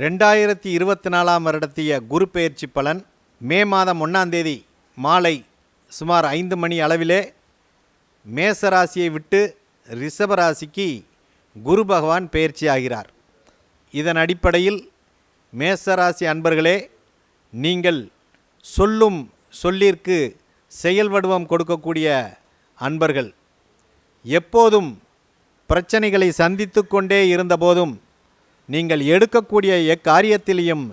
ரெண்டாயிரத்தி இருபத்தி நாலாம் வருடத்திய குரு பெயர்ச்சி பலன் மே மாதம் ஒன்றாம் தேதி மாலை சுமார் ஐந்து மணி அளவிலே மேச ராசியை விட்டு ரிஷப ராசிக்கு குரு பகவான் பெயர்ச்சி ஆகிறார். இதன் அடிப்படையில் மேச ராசி அன்பர்களே நீங்கள் சொல்லும் சொல்லிற்கு செயல் வடிவம் கொடுக்கக்கூடிய அன்பர்கள். எப்போதும் பிரச்சனைகளை சந்தித்து கொண்டே இருந்தபோதும் நீங்கள் எடுக்கக்கூடிய எக்காரியத்திலையும்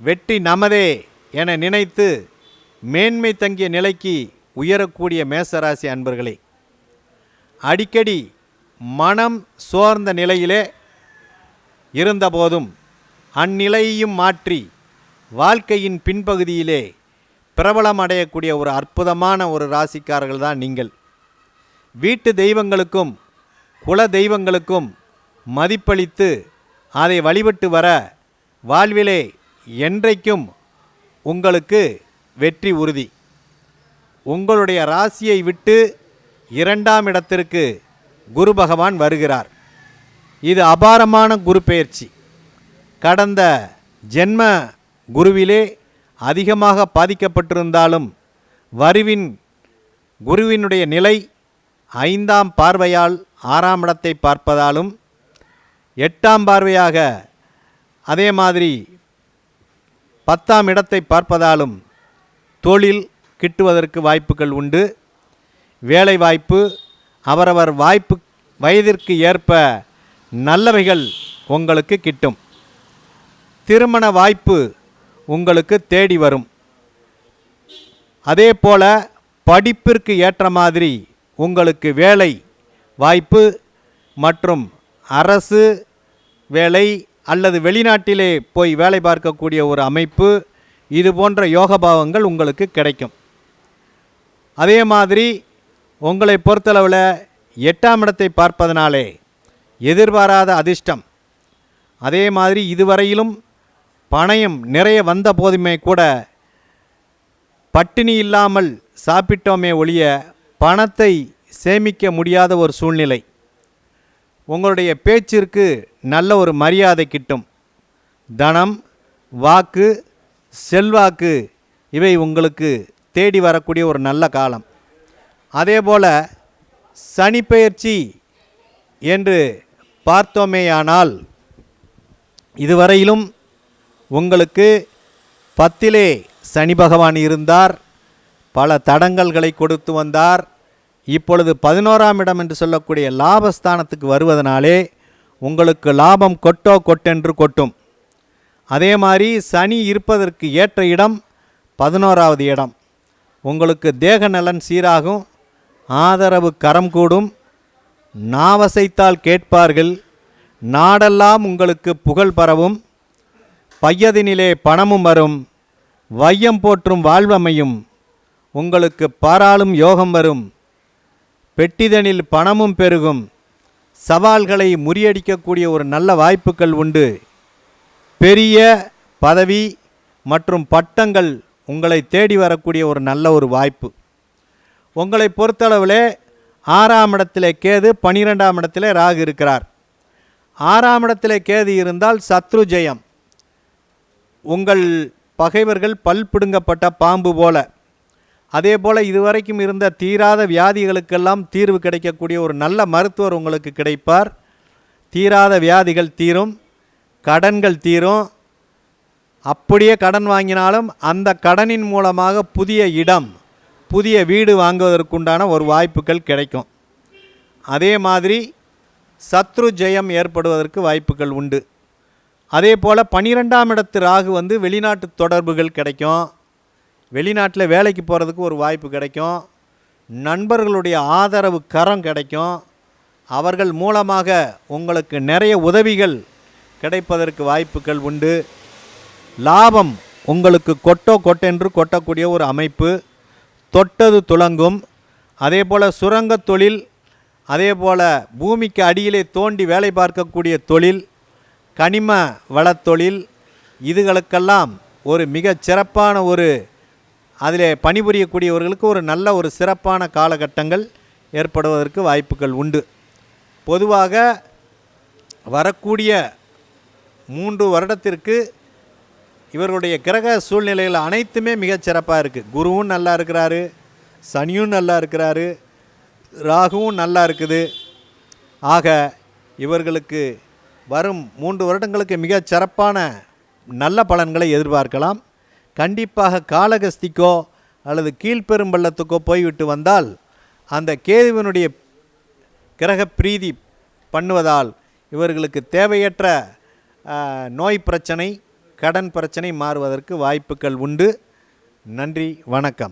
வெற்றி நமதே என நினைத்து மேன்மை தங்கிய நிலைக்கு உயரக்கூடிய மேசராசி அன்பர்களே அடிக்கடி மனம் சோர்ந்த நிலையிலே இருந்தபோதும் அந்நிலையையும் மாற்றி வாழ்க்கையின் பின்பகுதியிலே பிரபலம் அடையக்கூடிய ஒரு அற்புதமான ஒரு ராசிக்காரர்கள் தான் நீங்கள். வீட்டு தெய்வங்களுக்கும் குல தெய்வங்களுக்கும் மதிப்பளித்து அதை வழிபட்டு வர வாழ்விலே என்றைக்கும் உங்களுக்கு வெற்றி உறுதி. உங்களுடைய ராசியை விட்டு இரண்டாம் இடத்திற்கு குரு பகவான் வருகிறார். இது அபாரமான குரு பெயர்ச்சி. கடந்த ஜென்ம குருவிலே அதிகமாக பாதிக்கப்பட்டிருந்தாலும் வருவின் குருவினுடைய நிலை ஐந்தாம் பார்வையால் ஆறாம் இடத்தை பார்ப்பதாலும் எட்டாம் பார்வையாக அதே மாதிரி பத்தாம் இடத்தை பார்ப்பதாலும் தொழில் கிட்டுவதற்கு வாய்ப்புகள் உண்டு. வேலை வாய்ப்பு அவரவர் வாய்ப்பு வயதிற்கு ஏற்ப நல்லவைகள் உங்களுக்கு கிட்டும். திருமண வாய்ப்பு உங்களுக்கு தேடி வரும். அதே போல படிப்பிற்கு ஏற்ற மாதிரி உங்களுக்கு வேலை வாய்ப்பு மற்றும் அரசு வேலை அல்லது வெளிநாட்டிலே போய் வேலை பார்க்கக்கூடிய ஒரு அமைப்பு இது போன்ற யோகபாவங்கள் உங்களுக்கு கிடைக்கும். அதே மாதிரி உங்களை பொறுத்தளவில் எட்டாம் இடத்தை பார்ப்பதனாலே எதிர்பாராத அதிர்ஷ்டம். அதே மாதிரி இதுவரையிலும் பணயம் நிறைய வந்த போதுமே கூட பட்டினி இல்லாமல் சாப்பிட்டோமே ஒழிய பணத்தை சேமிக்க முடியாத ஒரு சூழ்நிலை. உங்களுடைய பேச்சிற்கு நல்ல ஒரு மரியாதை கிட்டும். தனம் வாக்கு செல்வாக்கு இவை உங்களுக்கு தேடி வரக்கூடிய ஒரு நல்ல காலம். அதே போல் சனிப்பெயர்ச்சி என்று பார்த்தோமேயானால் இதுவரையிலும் உங்களுக்கு பத்திலே சனி பகவான் இருந்தார் பல தடங்கல்களை கொடுத்து வந்தார் இப்பொழுது பதினோராம் இடம் என்று சொல்லக்கூடிய லாபஸ்தானத்துக்கு வருவதனாலே உங்களுக்கு லாபம் கொட்டோ கொட்டென்று கொட்டும். அதே மாதிரி சனி இருப்பதற்கு ஏற்ற இடம் பதினோராவது இடம். உங்களுக்கு தேக நலன் சீராகும் ஆதரவு கரம் கூடும் நாவசைத்தால் கேட்பார்கள் நாடெல்லாம் உங்களுக்கு புகழ் பரவும் பையதினிலே பணமும் வரும் வையம் போற்றும் வாழ்வமையும் உங்களுக்கு பாராளும் யோகம் வரும். பெட்டிதனில் பணமும் பெருகும். சவால்களை முறியடிக்கக்கூடிய ஒரு நல்ல வாய்ப்புகள் உண்டு. பெரிய பதவி மற்றும் பட்டங்கள் உங்களை தேடி வரக்கூடிய ஒரு நல்ல ஒரு வாய்ப்பு. உங்களை பொறுத்தளவில் ஆறாம் இடத்திலே கேது பனிரெண்டாம் இடத்திலே ராகு இருக்கிறார். ஆறாம் இடத்திலே கேது இருந்தால் சத்ரு ஜெயம். உங்கள் பகைவர்கள் பல் பிடுங்கப்பட்ட பாம்பு போல. அதே போல் இதுவரைக்கும் இருந்த தீராத வியாதிகளுக்கெல்லாம் தீர்வு கிடைக்கக்கூடிய ஒரு நல்ல மருத்துவர் உங்களுக்கு கிடைப்பார். தீராத வியாதிகள் தீரும் கடன்கள் தீரும். அப்படியே கடன் வாங்கினாலும் அந்த கடனின் மூலமாக புதிய இடம் புதிய வீடு வாங்குவதற்குண்டான ஒரு வாய்ப்புகள் கிடைக்கும். அதே மாதிரி சத்ரு ஜெயம் ஏற்படுவதற்கு வாய்ப்புகள் உண்டு. அதே போல் பன்னிரெண்டாம் இடத்து ராகு வந்து வெளிநாட்டு தொடர்புகள் கிடைக்கும். வெளிநாட்டில் வேலைக்கு போகிறதுக்கு ஒரு வாய்ப்பு கிடைக்கும். நண்பர்களுடைய ஆதரவு கரம் கிடைக்கும். அவர்கள் மூலமாக உங்களுக்கு நிறைய உதவிகள் கிடைப்பதற்கு வாய்ப்புகள் உண்டு. லாபம் உங்களுக்கு கொட்டோ கொட்டென்று கொட்டக்கூடிய ஒரு அமைப்பு. தொட்டது துலங்கும் அதே போல் சுரங்கத் தொழில் அதே போல் பூமிக்கு அடியிலே தோண்டி வேலை பார்க்கக்கூடிய தொழில் கனிம வளத்தொழில் இதுகளுக்கெல்லாம் ஒரு மிகச் சிறப்பான ஒரு அதில் பணிபுரியக்கூடியவர்களுக்கு ஒரு நல்ல ஒரு சிறப்பான காலகட்டங்கள் ஏற்படுவதற்கு வாய்ப்புகள் உண்டு. பொதுவாக வரக்கூடிய மூன்று வருடத்திற்கு இவர்களுடைய கிரக சூழ்நிலைகள் அனைத்துமே மிகச் சிறப்பாக இருக்குது குருவும் நல்லா இருக்கிறாரு சனியும் நல்லா இருக்கிறாரு ராகுவும் நல்லா இருக்குது. ஆக இவர்களுக்கு வரும் மூன்று வருடங்களுக்கு மிகச் சிறப்பான நல்ல பலன்களை எதிர்பார்க்கலாம். கண்டிப்பாக காளகஸ்திக்கோ அல்லது கீழ்ப்பெரும்பள்ளத்துக்கோ போய்விட்டு வந்தால் அந்த கேதுவினுடைய கிரக பிரீதி பண்ணுவதால் இவர்களுக்கு தேவையற்ற நோய் பிரச்சனை கடன் பிரச்சனை மாறுவதற்கு வாய்ப்புகள் உண்டு. நன்றி வணக்கம்.